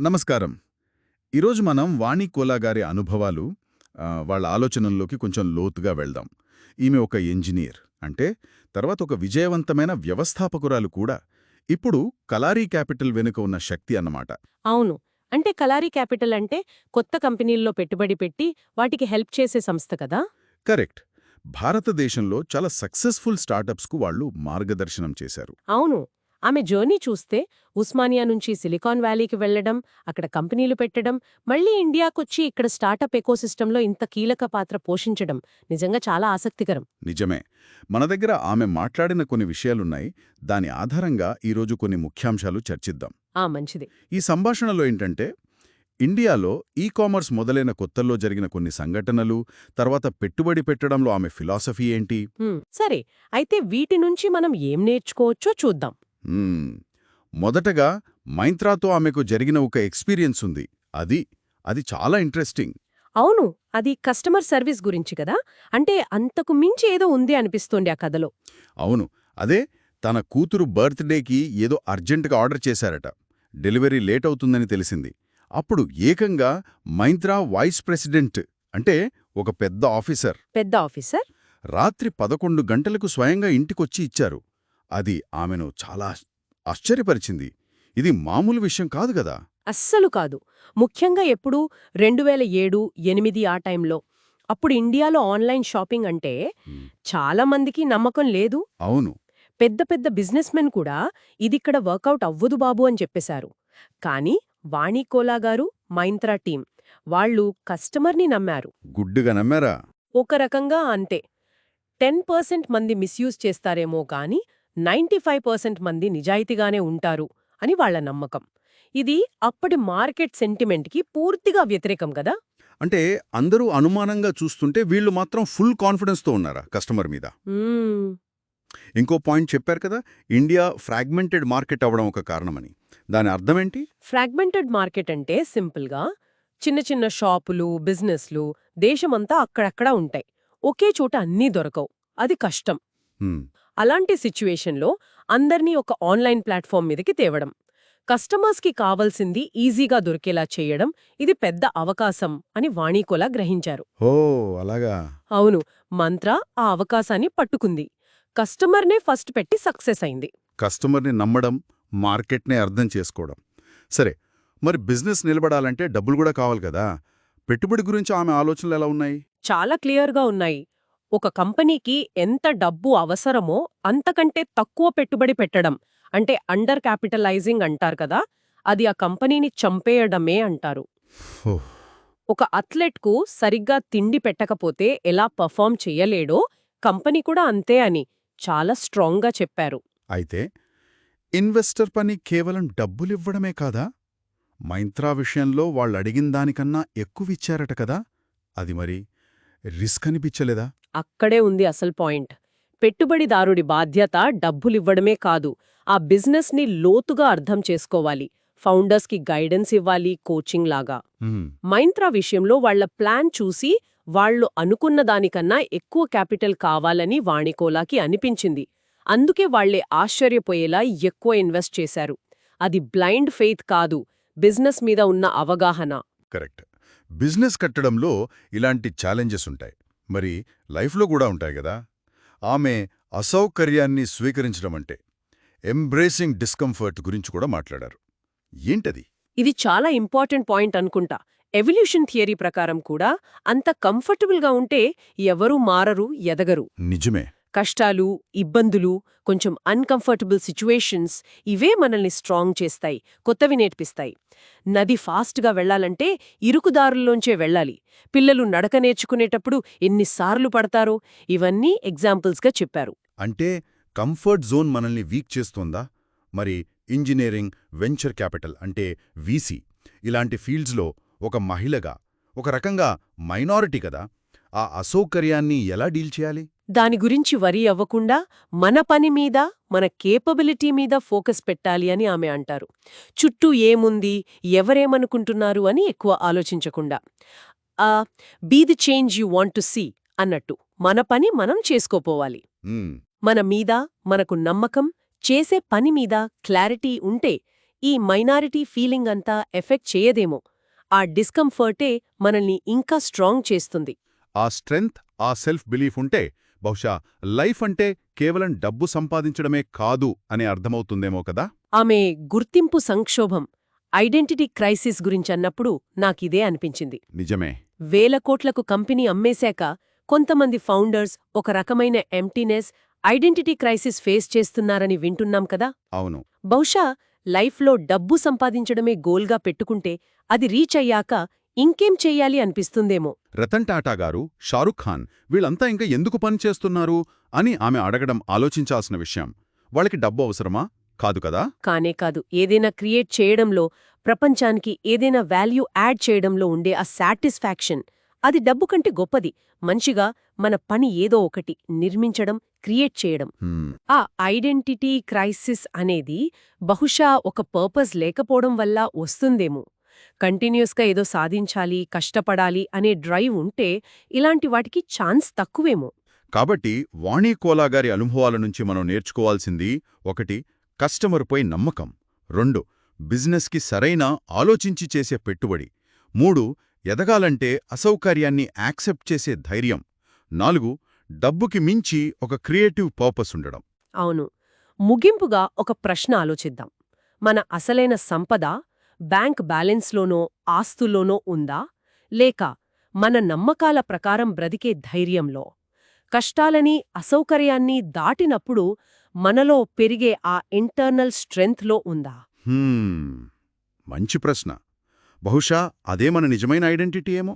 నమస్కారం. ఈరోజు మనం వాణి కోలా గారి అనుభవాలు వాళ్ళ ఆలోచనల్లోకి కొంచెం లోతుగా వెళ్దాం. ఈమె ఒక ఇంజనీర్. అంటే తర్వాత ఒక విజయవంతమైన వ్యవస్థాపకురాలు కూడా. ఇప్పుడు కలారీ క్యాపిటల్ వెనుక ఉన్న శక్తి అన్నమాట. అవును. అంటే కలారీ క్యాపిటల్ అంటే కొత్త కంపెనీల్లో పెట్టుబడి పెట్టి వాటికి హెల్ప్ చేసే సంస్థ కదా? కరెక్ట్. భారతదేశంలో చాలా సక్సెస్ఫుల్ స్టార్టప్స్కు వాళ్ళు మార్గదర్శనం చేశారు. అవును. ఆమె జర్నీ చూస్తే ఉస్మానియా నుంచి సిలికాన్ వ్యాలీకి వెళ్ళడం అక్కడ కంపెనీలు పెట్టడం మళ్ళీ ఇండియాకొచ్చి ఇక్కడ స్టార్టప్ ఎకోసిస్టంలో ఇంత కీలక పాత్ర పోషించడం నిజంగా చాలా ఆసక్తికరం. నిజమే. మన దగ్గర ఆమె మాట్లాడిన కొన్ని విషయాలున్నాయి. దాని ఆధారంగా ఈరోజు కొన్ని ముఖ్యాంశాలు చర్చిద్దాం. ఆ మంచిది. ఈ సంభాషణలో ఏంటంటే ఇండియాలో ఈ కామర్స్ మొదలైన కొత్తల్లో జరిగిన కొన్ని సంఘటనలు తర్వాత పెట్టుబడి పెట్టడంలో ఆమె ఫిలాసఫీ ఏంటి? సరే అయితే వీటి నుంచి మనం ఏం నేర్చుకోవచ్చో చూద్దాం. మొదటగా మైంత్రాతో ఆమెకు జరిగిన ఒక ఎక్స్పీరియన్స్ ఉంది. అది అది చాలా ఇంట్రెస్టింగ్. అవును అది కస్టమర్ సర్వీస్ గురించి కదా? అంటే అంతకు మించి ఏదో ఉంది అనిపిస్తోంది ఆ కథలో. అవును అదే తన కూతురు బర్త్డేకి ఏదో అర్జెంటుగా ఆర్డర్ చేశారట. డెలివరీ లేట్ అవుతుందని తెలిసింది. అప్పుడు ఏకంగా మైంత్రా వైస్ ప్రెసిడెంట్ అంటే ఒక పెద్ద ఆఫీసర్. పెద్ద ఆఫీసర్? రాత్రి పదకొండు గంటలకు స్వయంగా ఇంటికొచ్చి ఇచ్చారు. అది ఆమెను చాలా ఆశ్చర్యపరిచింది. ఇది మామూలు విషయం కాదు గదా అస్సలు కాదు. ముఖ్యంగా ఎప్పుడు? రెండు వేల ఏడు ఎనిమిది ఆ టైంలో. అప్పుడు ఇండియాలో ఆన్లైన్ షాపింగ్ అంటే చాలా మందికి నమ్మకం లేదు. అవును. పెద్ద పెద్ద బిజినెస్ మెన్ కూడా ఇదిక్కడ వర్కౌట్ అవ్వదు బాబు అని చెప్పేశారు. కానీ వాణి కోలా గారు మైంత్రా టీం వాళ్ళు కస్టమర్ని నమ్మారు. గుడ్డుగా నమ్మారా? ఒక రకంగా అంతే. టెన్ పర్సెంట్ మంది మిస్యూజ్ చేస్తారేమో కానీ నైంటీ ఫైవ్ పర్సెంట్ మంది నిజాయితీగానే ఉంటారు అని వాళ్ళ నమ్మకం. ఇది అప్పటి మార్కెట్ సెంటిమెంట్కి పూర్తిగా వ్యతిరేకం కదా? అంటే అందరూ అనుమానంగా చూస్తుంటే వీళ్ళు మాత్రం ఫుల్ కాన్ఫిడెన్స్తో ఉన్నారా కస్టమర్ మీద. ఇంకో పాయింట్ చెప్పారు కదా ఇండియా ఫ్రాగ్మెంటెడ్ మార్కెట్ అవ్వడం ఒక కారణమని. దాని అర్థమేంటి? ఫ్రాగ్మెంటెడ్ మార్కెట్ అంటే సింపుల్గా చిన్న చిన్న షాపులు బిజినెస్లు దేశమంతా అక్కడక్కడా ఉంటాయి. ఒకే చోట అన్నీ దొరకవు. అది కష్టం. అలాంటి సిచ్యువేషన్లో అందర్నీ ఒక ఆన్లైన్ ప్లాట్ఫామ్ మీదకి తేవడం. కస్టమర్స్కి కావాల్సింది ఈజీగా దొరికేలా చేయడం ఇది పెద్ద అవకాశం అని వాణీకోలా గ్రహించారు. ఓ అలాగా. అవును మంత్ర ఆ అవకాశాన్ని పట్టుకుంది. కస్టమర్నే ఫస్ట్ పెట్టి సక్సెస్ అయింది. కస్టమర్ని నమ్మడం మార్కెట్నే అర్థం చేసుకోవడం. సరే మరి బిజినెస్ నిలబడాలంటే డబ్బులు కూడా కావాలి కదా? పెట్టుబడి గురించి ఆమె ఆలోచనలు ఎలా ఉన్నాయి? చాలా క్లియర్గా ఉన్నాయి. ఒక కంపెనీకి ఎంత డబ్బు అవసరమో అంతకంటే తక్కువ పెట్టుబడి పెట్టడం. అంటే అండర్ క్యాపిటలైజింగ్ అంటారు కదా అది ఆ కంపెనీని చంపేయడమే అంటారు. ఒక అథ్లెట్కు సరిగ్గా తిండి పెట్టకపోతే ఎలా పర్ఫామ్ చెయ్యలేడో కంపెనీ కూడా అంతే అని చాలా స్ట్రాంగ్గా చెప్పారు. అయితే ఇన్వెస్టర్ పని కేవలం డబ్బులివ్వడమే కాదా? మైంత్రా విషయంలో వాళ్ళు అడిగిన దానికన్నా ఎక్కువిచ్చారట కదా అది మరి రిస్క్ అనిపించలేదా? అక్కడే ఉంది అసలు పాయింట్. పెట్టుబడిదారుడి బాధ్యత డబ్బులివ్వడమే కాదు ఆ బిజినెస్ని లోతుగా అర్థం చేసుకోవాలి ఫౌండర్స్కి గైడెన్స్ ఇవ్వాలి కోచింగ్ లాగా. మైంత్రా విషయంలో వాళ్ళ ప్లాన్ చూసి వాళ్ళు అనుకున్న దానికన్నా ఎక్కువ క్యాపిటల్ కావాలని వాణికోలాకి అనిపించింది. అందుకే వాళ్ళే ఆశ్చర్యపోయేలా ఎక్కువ ఇన్వెస్ట్ చేశారు. అది బ్లైండ్ ఫెయిత్ కాదు బిజినెస్ మీద ఉన్న అవగాహన. కరెక్ట్. బిజినెస్ కట్టడంలో ఇలాంటి ఛాలెంజెస్ ఉంటాయి. మరి లైఫ్లో కూడా ఉంటాయి కదా? ఆమె అసౌకర్యాన్ని స్వీకరించడం అంటే ఎంబ్రేసింగ్ డిస్కంఫర్ట్ గురించి కూడా మాట్లాడారు. ఏంటది? ఇది చాలా ఇంపార్టెంట్ పాయింట్ అనుకుంటా. ఎవల్యూషన్ థియరీ ప్రకారం కూడా అంత కంఫర్టబుల్గా ఉంటే ఎవరూ మారరు ఎదగరు. నిజమే. కష్టాలు ఇబ్బందులు కొంచెం అన్కంఫర్టబుల్ సిచ్యువేషన్స్ ఇవే మనల్ని స్ట్రాంగ్ చేస్తాయి కొత్తవి నేర్పిస్తాయి. నది ఫాస్ట్గా వెళ్ళాలంటే ఇరుకుదారుల్లోంచే వెళ్ళాలి. పిల్లలు నడక నేర్చుకునేటప్పుడు ఎన్నిసార్లు పడతారో ఇవన్నీ ఎగ్జాంపుల్స్గా చెప్పారు. అంటే కంఫర్ట్ జోన్ మనల్ని వీక్ చేస్తోందా? మరి ఇంజనీరింగ్ వెంచర్ క్యాపిటల్ అంటే వీసీ ఇలాంటి ఫీల్డ్స్లో ఒక మహిళగా ఒక రకంగా మైనారిటీ కదా? ఆ అసౌకర్యాన్ని ఎలా డీల్ చేయాలి? దాని గురించి వరి అవ్వకుండా మన పని మీద మన కేపబిలిటీ మీద ఫోకస్ పెట్టాలి అని ఆమె అంటారు. చుట్టూ ఏముంది ఎవరేమనుకుంటున్నారు అని ఎక్కువ ఆలోచించకుండా. ఆ be the change you want to see అన్నట్టు. మన పని మనం చేసుకోపోవాలి. మన మీద మనకు నమ్మకం చేసే పని మీద క్లారిటీ ఉంటే ఈ మైనారిటీ ఫీలింగ్ అంతా ఎఫెక్ట్ చేయదేమో. ఆ డిస్కంఫర్టే మనల్ని ఇంకా స్ట్రాంగ్ చేస్తుంది. ఆ స్ట్రెంగ్త్ ఆ సెల్ఫ్ బిలీఫ్ ఉంటే బహుశా లైఫ్ అంటే కేవలం డబ్బు సంపాదించడమే కాదు అని అర్థమవుతుందేమో కదా? ఆమె గుర్తింపు సంక్షోభం ఐడెంటిటీ క్రైసిస్ గురించన్నప్పుడు నాకిదే అనిపించింది. నిజమే. వేల కోట్లకు కంపెనీ అమ్మేశాక కొంతమంది ఫౌండర్స్ ఒక రకమైన ఎంటీనెస్ ఐడెంటిటీ క్రైసిస్ ఫేస్ చేస్తున్నారని వింటున్నాం కదా? అవును. బహుశా లైఫ్లో డబ్బు సంపాదించడమే గోల్గా పెట్టుకుంటే అది రీచ్ అయ్యాక ఇంకేం చెయ్యాలి అనిపిస్తుందేమో. రతన్ టాటా గారు షారుఖ్ ఖాన్ వీళ్ళంతా ఇంకా ఎందుకు పనిచేస్తున్నారు అని ఆమె అడగడం ఆలోచించాల్సిన విషయం. వాళ్ళకి డబ్బు అవసరమా? కాదు కదా? కానే కాదు. ఏదైనా క్రియేట్ చేయడంలో ప్రపంచానికి ఏదైనా వాల్యూ యాడ్ చేయడంలో ఉండే ఆ సాటిస్ఫాక్షన్ అది డబ్బు కంటే గొప్పది. మంచిగా మన పని ఏదో ఒకటి నిర్మించడం క్రియేట్ చేయడం. ఆ ఐడెంటిటీ క్రైసిస్ అనేది బహుశా ఒక పర్పస్ లేకపోవడం వల్ల వస్తుందేమో. కంటిన్యూస్గా ఏదో సాధించాలి కష్టపడాలి అనే డ్రైవ్ ఉంటే ఇలాంటి వాటికి ఛాన్స్ తక్కువేమో. కాబట్టి వాణి కోలా గారి అనుభవాల నుంచి మనం నేర్చుకోవాల్సింది ఒకటి కస్టమర్పై నమ్మకం. రెండు బిజినెస్కి సరైన ఆలోచించి చేసే పెట్టుబడి. మూడు ఎదగాలంటే అసౌకర్యాన్ని యాక్సెప్ట్ చేసే ధైర్యం. నాలుగు డబ్బుకి మించి ఒక క్రియేటివ్ పర్పస్ ఉండడం. అవును. ముగింపుగా ఒక ప్రశ్న ఆలోచిద్దాం. మన అసలైన సంపద బ్యాంక్ బ్యాలెన్స్లోనో ఆస్తుల్లోనో ఉందా? లేక మన నమ్మకాల ప్రకారం బ్రతికే ధైర్యంలో? కష్టాలని అసౌకర్యాన్ని దాటినప్పుడు మనలో పెరిగే ఆ ఇంటర్నల్ స్ట్రెంగ్త్లో ఉందా? మంచి ప్రశ్న. బహుశా అదే మన నిజమైన ఐడెంటిటీ ఏమో.